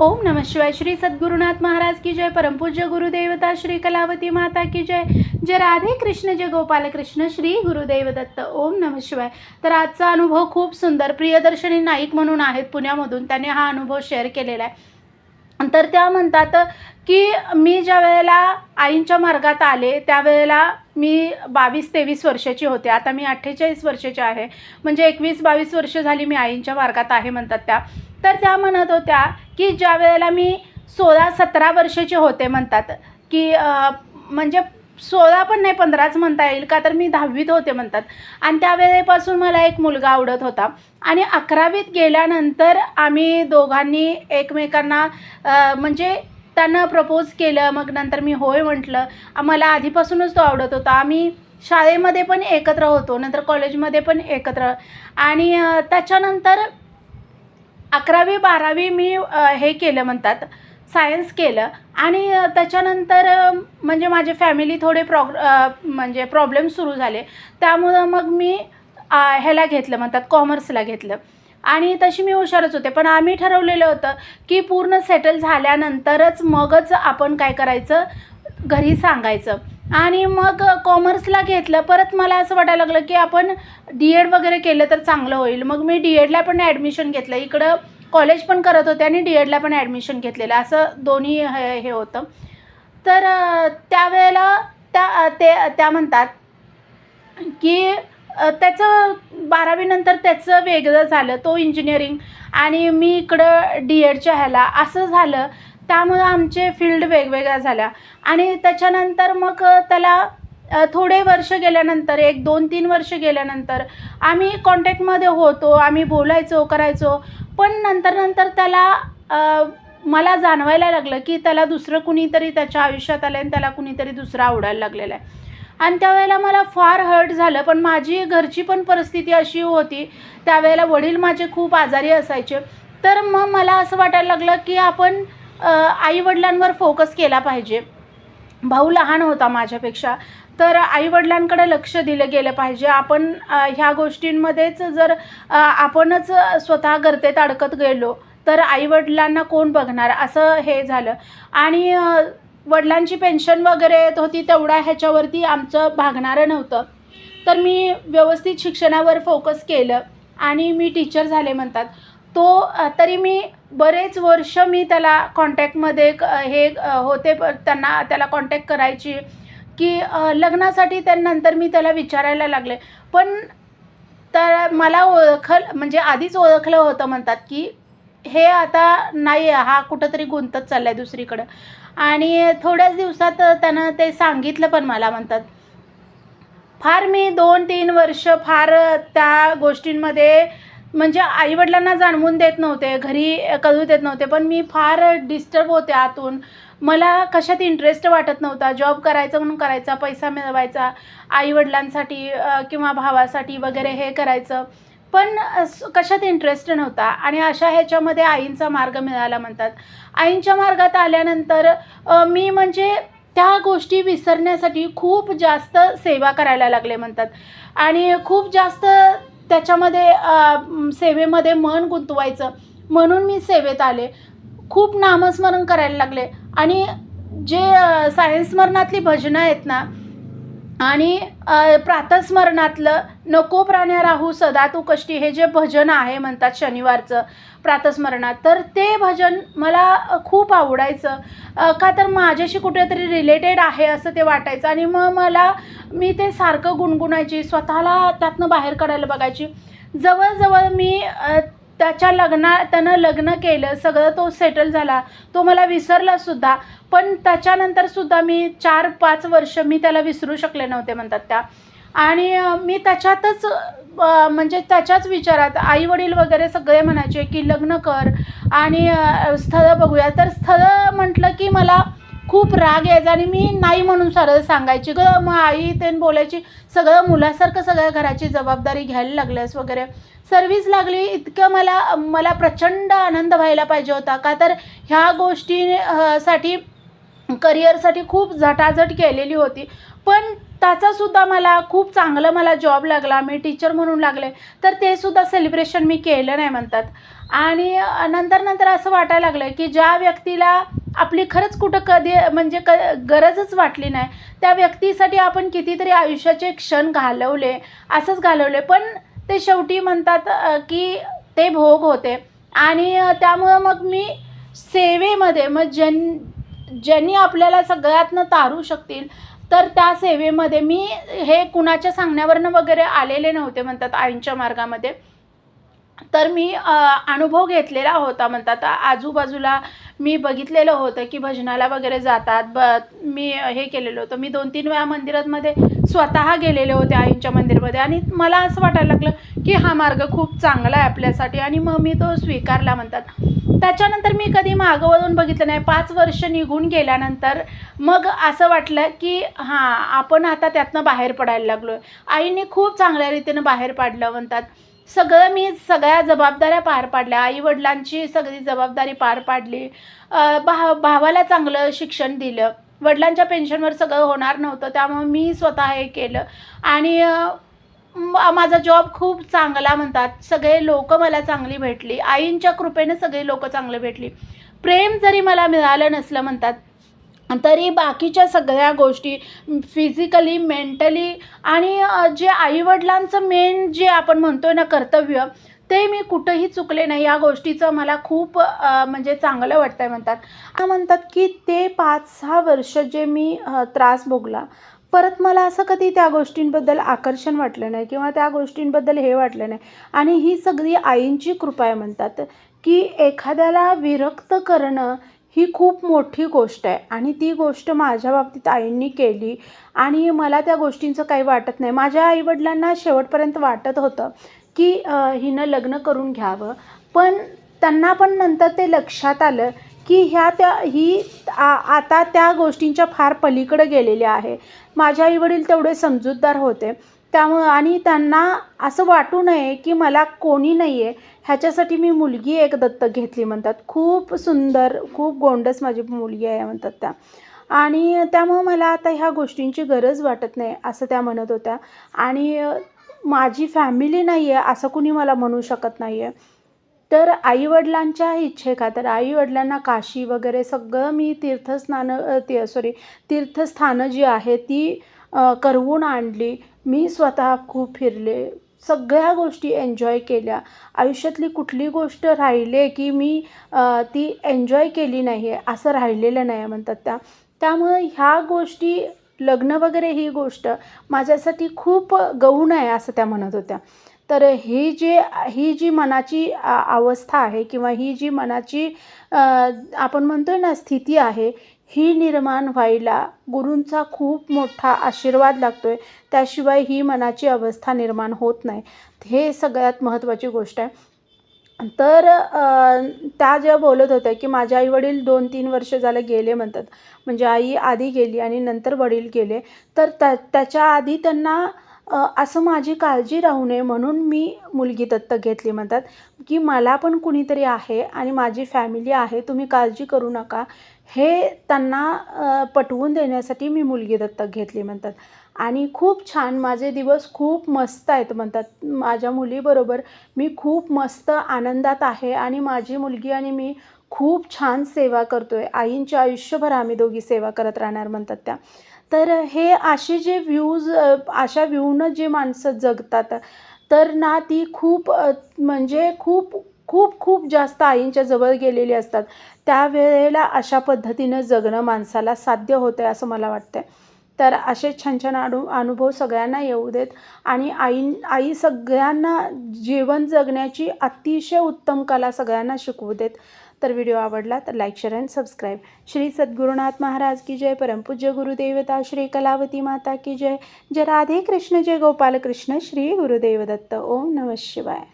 ओम नम शिवाय श्री सद्गुरुनाथ महाराज की जय परमपूज्य गुरुदेवता श्री कलावती माता की जय। जय राधे कृष्ण जय गोपाल कृष्ण श्री गुरुदेव दत्त ओम नम शिवाय। तर आजचा अनुभव खूप सुंदर प्रियदर्शनी नाईक म्हणून आहेत पुण्यामधून त्याने हा अनुभव शेअर केलेला आहे. तर त्या म्हणतात की मी ज्या वेळेला आईंच्या मार्गात आले त्यावेळेला मी बावीस तेवीस वर्षाची होते. आता मी अठ्ठेचाळीस वर्षाची आहे. म्हणजे एकवीस बावीस वर्ष झाली मी आईंच्या मार्गात आहे म्हणतात त्या. तर त्या म्हणत होत्या की ज्या वेळेला मी सोळा सतरा वर्षाचे होते म्हणतात की म्हणजे सोळा पण नाही पंधराच म्हणता येईल का? तर मी दहावीत होते म्हणतात. आणि त्यावेळेपासून मला एक मुलगा आवडत होता. आणि अकरावीत गेल्यानंतर आम्ही दोघांनी एकमेकांना म्हणजे त्यानं प्रपोज केलं. मग नंतर मी होय म्हटलं. मला आधीपासूनच तो आवडत होता. आम्ही शाळेमध्ये पण एकत्र होतो. नंतर कॉलेजमध्ये पण एकत्र. आणि त्याच्यानंतर अकरावी बारावी मी हे केलं म्हणतात. सायन्स केलं. आणि त्याच्यानंतर म्हणजे माझे फॅमिली थोडे प्रॉग म्हणजे प्रॉब्लेम सुरू झाले. त्यामुळं मग मी ह्याला घेतलं म्हणतात कॉमर्सला घेतलं. आणि तशी मी हुशारच होते. पण आम्ही ठरवलेलं होतं की पूर्ण सेटल झाल्यानंतरच मगच आपण काय करायचं? घरी सांगायचं. आणि मग कॉमर्सला घेतलं. परत मला असं वाटायला लागलं की आपण डी एड वगैरे केलं तर चांगलं होईल. मग मी डी एडला पण ॲडमिशन घेतलं. इकडं कॉलेज पण करत होते आणि डी एडला पण ॲडमिशन घेतलेलं असं दोन्ही हे हे होतं. तर त्यावेळेला त्या ते त्या म्हणतात की त्याचं बारावीनंतर त्याचं वेगळं झालं तो इंजिनिअरिंग आणि मी इकडं डी एडच्या ह्याला असं झालं. त्यामुळं आमचे फील्ड वेगवेगळ्या झाल्या. आणि त्याच्यानंतर मग त्याला थोडे वर्ष गेल्यानंतर एक दोन तीन वर्ष गेल्यानंतर आम्ही कॉन्टॅक्टमध्ये होतो आम्ही बोलायचो करायचो. पण नंतर नंतर त्याला मला जाणवायला लागलं की त्याला दुसरं कुणीतरी त्याच्या आयुष्यात आलं आणि त्याला कुणीतरी दुसरं आवडायला लागलेलं आहे. आणि त्यावेळेला मला फार हर्ट झालं पण माझी घरची पण परिस्थिती अशी होती त्यावेळेला वडील माझे खूप आजारी असायचे. तर मग मला असं वाटायला लागलं की आपण आईवडिलांवर फोकस केला पाहिजे. भाऊ लहान होता माझ्यापेक्षा तर आईवडिलांकडे लक्ष दिलं गेलं पाहिजे. आपण ह्या गोष्टींमध्येच जर आपणच स्वतः गर्तेत अडकत गेलो तर आईवडिलांना कोण बघणार? असं हे झालं. आणि वडिलांची पेन्शन वगैरे येत होती तेवढ्या ह्याच्यावरती आमचं भागणारं नव्हतं. तर मी व्यवस्थित शिक्षणावर फोकस केलं आणि मी टीचर झाले म्हणतात. तो तरी मी बरेच वर्ष मी त्याला कॉन्टॅक्टमध्ये क- हे होते त्यांना त्याला कॉन्टॅक्ट करायची. की लग्नासाठी त्यानंतर मी त्याला विचारायला लागले. पण तर मला ओळखल म्हणजे आधीच ओळखलं होतं म्हणतात की हे आता नाही आहे, हा कुठंतरी गुंतत चालला आहे दुसरीकडं. आणि थोड्याच दिवसात त्यानं ते सांगितलं पण मला म्हणतात. फार मी दोन तीन वर्ष फार त्या गोष्टींमध्ये म्हणजे आईवडिलांना जाणवून देत नव्हते घरी कळू देत नव्हते पण मी फार डिस्टर्ब होते आतून. मला कशात इंटरेस्ट वाटत नव्हता. जॉब करायचा म्हणून करायचा पैसा मिळवायचा आईवडिलांसाठी किंवा भावासाठी वगैरे हे करायचं. पण कशात इंटरेस्ट नव्हता. आणि अशा ह्याच्यामध्ये आईंचा मार्ग मिळाला म्हणतात. आईंच्या मार्गात आल्यानंतर मी म्हणजे त्या गोष्टी विसरण्यासाठी खूप जास्त सेवा करायला लागले म्हणतात. आणि खूप जास्त त्याच्यामध्ये सेवेमध्ये मन गुंतवायचं. म्हणून मी सेवेत आले. खूप नामस्मरण करायला लागले. आणि जे सायन्समरणातली भजनं आहेत ना आणि प्रातस्मरणातलं नको प्राण्या राहू सदा तू कष्टी हे जे भजन आहे म्हणतात शनिवारचं प्रातस्मरणात तर ते भजन मला खूप आवडायचं. का तर माझ्याशी कुठेतरी रिलेटेड आहे असं ते वाटायचं आणि मग मला मी ते सारखं गुणगुणायची स्वतःला त्यातनं बाहेर काढायला बघायची. जवळजवळ मी त्याच्या लग्ना त्यानं लग्न केलं सगळं तो सेटल झाला. तो मला विसरला सुद्धा. पण त्याच्यानंतर सुद्धा मी चार पाच वर्ष मी त्याला विसरू शकले नव्हते म्हणतात त्या. आणि मी त्याच्यातच म्हणजे त्याच्याच विचारात आई वडील वगैरे सगळे म्हणायचे की लग्न कर आणि स्थळं बघूया. तर स्थळं म्हटलं की मला खूप राग यायचा आणि मी नाही म्हणून सरळ सांगायची ग मग आई ते बोलायची सगळं मुलासारखं सगळ्या घराची जबाबदारी घ्यायला लागल्यास वगैरे. सर्विस लागली इतकं मला मला प्रचंड आनंद व्हायला पाहिजे होता. का तर ह्या गोष्टी साठी करिअरसाठी खूप झटाझट केलेली होती. पण त्याचासुद्धा मला खूप चांगलं मला जॉब लागला. मी टीचर म्हणून लागले. तर ते सुद्धा सेलिब्रेशन मी केलं नाही म्हणतात. आणि नंतर नंतर असं वाटायला लागलं की ज्या व्यक्तीला आपली खरंच कुठं कधी म्हणजे क गरजच वाटली नाही त्या व्यक्तीसाठी आपण कितीतरी आयुष्याचे क्षण घालवले असंच घालवले. पण ते शेवटी म्हणतात की ते भोग होते. आणि त्यामुळं मग मी सेवेमध्ये मग जन ज्यांनी आपल्याला सगळ्यातनं तारू शकतील तर त्या सेवेमध्ये मी हे कुणाच्या सांगण्यावरनं वगैरे आलेले नव्हते म्हणतात आईंच्या मार्गामध्ये. तर मी अनुभव घेतलेला होता म्हणतात. आजूबाजूला मी बघितलेलं होतं की भजनाला वगैरे जातात. ब मी हे केलेलं होतं. मी दोन तीन वेळा मंदिरामध्ये स्वतः गेलेले होते आईंच्या मंदिरमध्ये. आणि मला असं वाटायला लागलं की हा मार्ग खूप चांगला आहे आपल्यासाठी. आणि मग मी तो स्वीकारला म्हणतात. त्याच्यानंतर मी कधी मागं वळून बघितलं नाही. पाच वर्ष निघून गेल्यानंतर मग असं वाटलं की हां आपण आता त्यातनं बाहेर पडायला लागलो आईने खूप चांगल्या रीतीनं बाहेर पाडलं म्हणतात. सगळं मी सगळ्या जबाबदाऱ्या पार पाडल्या. आईवडिलांची सगळी जबाबदारी पार पाडली. भाव भा भावाला चांगलं शिक्षण दिलं. वडिलांच्या पेन्शनवर सगळं होणार नव्हतं त्यामुळे मी स्वतः हे केलं. आणि माझा जॉब खूप चांगला म्हणतात. सगळे लोक मला चांगली भेटली. आईंच्या कृपेनं सगळे लोक चांगले भेटली. प्रेम जरी मला मिळालं नसलं म्हणतात तरी बाकीच्या सगळ्या गोष्टी फिजिकली मेंटली आणि जे आईवडिलांचं मेन जे आपण म्हणतो ना कर्तव्य ते मी कुठंही चुकले नाही. या गोष्टीचं मला खूप म्हणजे चांगलं वाटतं आहे म्हणतात म्हणतात की ते पाच सहा वर्ष जे मी त्रास भोगला परत मला असं कधी त्या गोष्टींबद्दल आकर्षण वाटलं नाही किंवा त्या गोष्टींबद्दल हे वाटलं नाही. आणि ही सगळी आईंची कृपा आहे म्हणतात की एखाद्याला विरक्त करणं ही खूप मोठी गोष्ट आहे. आणि ती गोष्ट माझ्या बाबतीत आईंनी केली. आणि मला त्या गोष्टींचं काही वाटत नाही. माझ्या आईवडिलांना शेवटपर्यंत वाटत होतं की हिनं लग्न करून घ्यावं. पण त्यांना पण नंतर ते लक्षात आलं की ह्या त्या ही आ आता त्या गोष्टींच्या फार पलीकडे गेलेल्या आहे. माझे आईवडील तेवढे समजूतदार होते. त्यामुळं आणि त्यांना असं वाटू नये की मला कोणी नाही आहे ह्याच्यासाठी मी मुलगी एक दत्तक घेतली म्हणतात. खूप सुंदर खूप गोंडस माझी मुलगी आहे म्हणतात त्या. आणि त्यामुळं मला आता ह्या गोष्टींची गरज वाटत नाही असं त्या म्हणत होत्या. आणि माझी फॅमिली नाही आहे असं कुणी मला म्हणू शकत नाही आहे तर आईवडिलांच्या इच्छेखातर आईवडिलांना काशी वगैरे सगळं मी तीर्थस्नानं ते सॉरी तीर्थस्थानं जी आहे ती करवून आणली. मी स्वतः खूप फिरले. सगळ्या गोष्टी एन्जॉय केल्या. आयुष्यातली कुठली गोष्ट राहिले की मी ती एन्जॉय केली नाही आहे असं राहिलेलं नाही आहे म्हणतात त्या. त्यामुळं ह्या गोष्टी लग्न वगैरे ही गोष्ट माझ्यासाठी खूप गौण आहे असं त्या म्हणत होत्या. तर ही जी ही जी मनाची अवस्था आहे किंवा ही जी मनाची आपण आपण आहे ना स्थिती आहे ही निर्माण व्हायला गुरूंचा खूप मोठा आशीर्वाद लागतो आहे त्याशिवाय ही मनाची अवस्था निर्माण होत नाही. हे सगळ्यात महत्त्वाची गोष्ट आहे. तर त्या ज्या बोलत होत्या की माझे आईवडील दोन तीन वर्ष झालं गेले म्हणतात. म्हणजे आई आधी गेली आणि नंतर वडील गेले. तर त्या त्याच्या आधी त्यांना असं माझी काळजी राहू नये म्हणून मी मुलगी दत्तक घेतली म्हणतात. की मला पण कुणीतरी आहे आणि माझी फॅमिली आहे. तुम्ही काळजी करू नका. हे त्यांना पटवून देण्यासाठी मी मुलगी दत्तक घेतली म्हणतात. आणि खूप छान माझे दिवस खूप मस्त आहेत म्हणतात. माझ्या मुलीबरोबर मी खूप मस्त आनंदात आहे आणि माझी मुलगी आणि मी खूप छान सेवा करतो आहे आईंच्या आयुष्यभर आम्ही दोघी सेवा करत राहणार म्हणतात त्या. तर हे असे जे व्ह्यूज अशा व्ह्यूनं जे माणसं जगतात तर ना ती खूप म्हणजे खूप खूप खूप जास्त आईंच्या जवळ गेलेले असतात. त्यावेळेला अशा पद्धतीनं जगणं माणसाला साध्य होतं आहे असं मला वाटतं तर असे छान छान अनु अनुभव सगळ्यांना येऊ देत. आणि आई आई सगळ्यांना जीवन जगण्याची अतिशय उत्तम कला सगळ्यांना शिकवू देत. तर व्हिडिओ आवडला तर like share and subscribe. Shri Sadgurunath Maharaj की जय. परमपूज्य गुरुदेवता श्री कलावती माता की जय. जय राधे कृष्ण जय गोपाल कृष्ण श्री गुरुदेव दत्त. ओम नमः शिवाय.